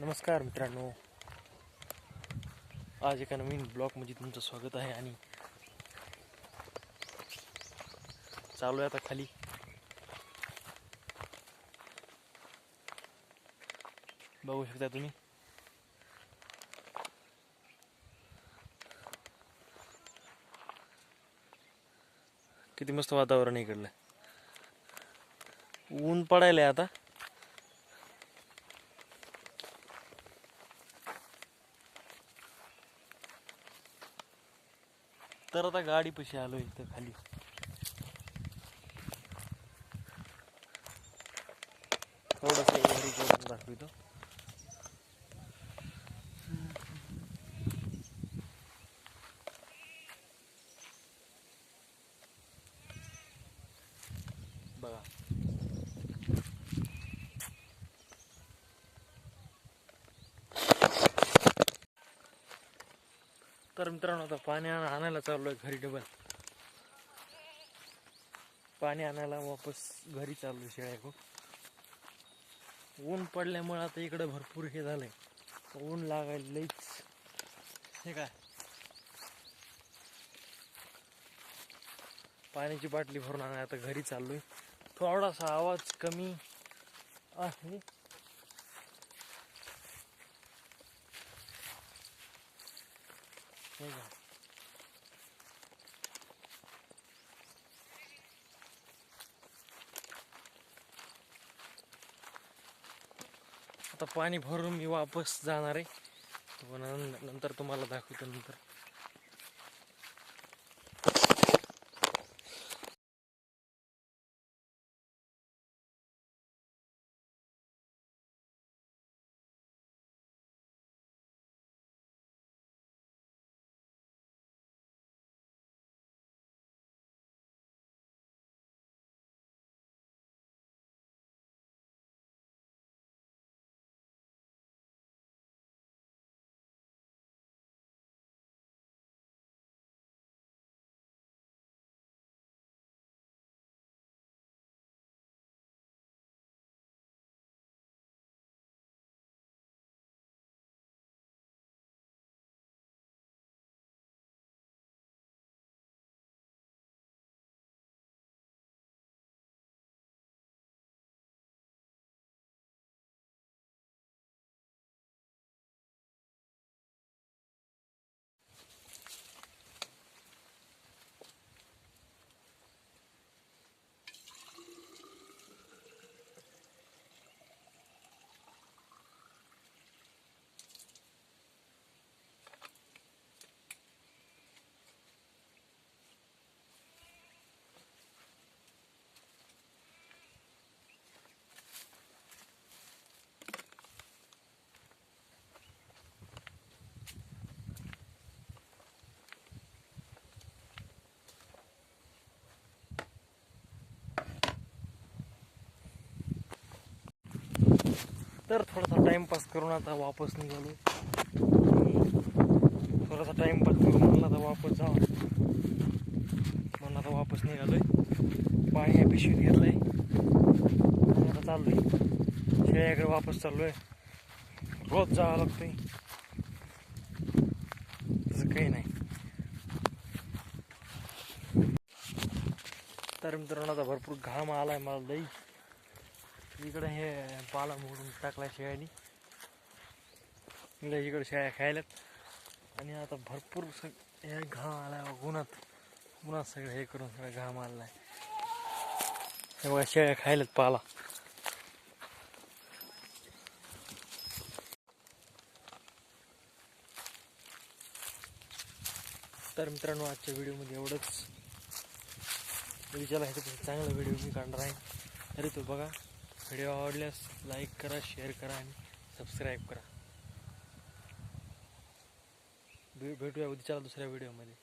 नमस्कार मित्रांनो. आज एका नवीन ब्लॉगमध्ये तुमचं स्वागत आहे आणि चालू आहे आता खाली. बघू शकता तुम्ही. किती मस्त वातावरण आहे इकडलं. ऊन पडायला आता. तर आता गाडी पशी आलो इथं खाली. थोडस घरी करून दाखवितो. बघा. तर मित्रांनो आता पाणी आण- आणायला चाललोय घरी डबल. पाणी आणायला वापस घरी चाललोय शेळ्याको ऊन पडल्यामुळे आता इकडे भरपूर हे झालंय. ऊन लागायला लईच. हे काय? पाण्याची बाटली भरून आणाय आता घरी चाललोय. थोडासा आवाज कमी आहे. हे का आता पाणी भरून मी वापस जाणार आहे. नंतर तुम्हाला दाखवतो नंतर. तर थोडासा टाइमपास करून आता वापस निघालो. थोडासा टाइमपास करून म्हणलं आता वापस जा म्हणलं आता वापस निघालोय. पाणी या पिशवीत घेतलंय. आता चाललोय. शेळ्याकडे वापस चाललोय. रोज जावं लागतंय. तसं काही नाही. तर मित्रांनो आता भरपूर घाम आलाय मला लई. इकडं हे पाला मोडून टाकला शेळ्यानी. इकडे इकडे शेळ्या खायल्यात. आणि आता भरपूर सग हे घाम आला बघ, उन्हात. उन्हात सगळं हे करून सगळं घाम आला हे बघा शेळ्या खायल्यात पाला. तर मित्रांनो आजच्या व्हिडिओमध्ये एवढंच. विचारला ह्याच्यापेक्षा चांगला व्हिडिओ मी काढणार आहे. तरी तो बघा. व्हिडिओ आवडल्यास लाईक करा शेअर करा आणि सबस्क्राईब करा. भेटूया उद्याच्या दुसऱ्या व्हिडिओमध्ये.